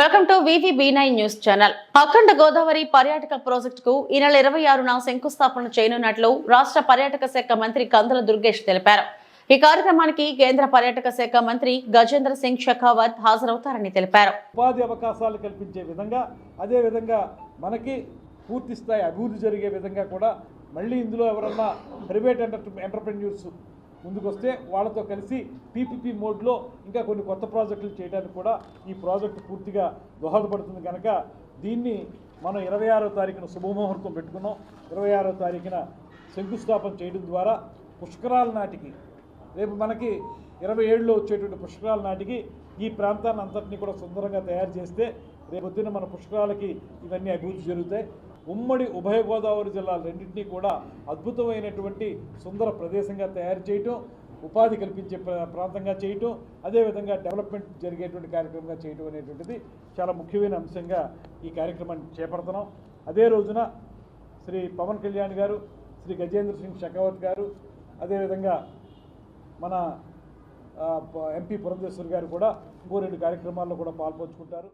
Welcome to V V nine news channel. Akhanda Godavari పర్యాటక ప్రాజెక్టుకు ఈ నెల ఇరవై ఆరున శంకుస్థాపన చేయనున్నట్లు రాష్ట్ర పర్యాటక శాఖ మంత్రి కందుల దుర్గేష్ తెలిపారు. ఈ కార్యక్రమానికి కేంద్ర పర్యాటక శాఖ మంత్రి గజేంద్ర సింగ్ షెకావత్ హాజరవుతారని తెలిపారు. ఉపాధి అవకాశాలు కల్పించే విధంగా అదే విధంగా మనకి పూర్తి స్థాయి అభివృద్ధి జరిగే విధంగా కూడా మళ్ళీ ఇందులో ఎవరన్నా ప్రైవేట్ ఎంటర్ ఎంటర్ప్రెన్యూర్స్ ముందుకొస్తే వాళ్ళతో కలిసి పీపీపీ మోడ్లో ఇంకా కొన్ని కొత్త ప్రాజెక్టులు చేయడానికి కూడా ఈ ప్రాజెక్టు పూర్తిగా దోహదపడుతుంది కనుక దీన్ని మనం ఇరవై ఆరో తారీఖున శుభముహూర్తం పెట్టుకున్నాం. ఇరవై ఆరో తారీఖున శంకుస్థాపన చేయడం ద్వారా పుష్కరాల నాటికి రేపు మనకి ఇరవై ఏడులో వచ్చేటువంటి పుష్కరాల నాటికి ఈ ప్రాంతాన్ని అంతటినీ కూడా సుందరంగా తయారు చేస్తే రేపొద్దున మన పుష్కరాలకి ఇవన్నీ అభివృద్ధి జరుగుతాయి. ఉమ్మడి ఉభయ గోదావరి జిల్లాలు రెండింటినీ కూడా అద్భుతమైనటువంటి సుందర ప్రదేశంగా తయారు చేయటం ఉపాధి కల్పించే ప్రాంతంగా చేయటం అదేవిధంగా డెవలప్మెంట్ జరిగేటువంటి కార్యక్రమంగా చేయటం అనేటువంటిది చాలా ముఖ్యమైన అంశంగా ఈ కార్యక్రమాన్ని చేపడుతున్నాం. అదే రోజున శ్రీ పవన్ కళ్యాణ్ గారు శ్రీ గజేంద్ర సింగ్ షెకావత్ గారు అదేవిధంగా మన ఎంపీ పురంధేశ్వర్ గారు కూడా ఇంకో రెండు కార్యక్రమాల్లో కూడా పాల్పంచుకుంటారు.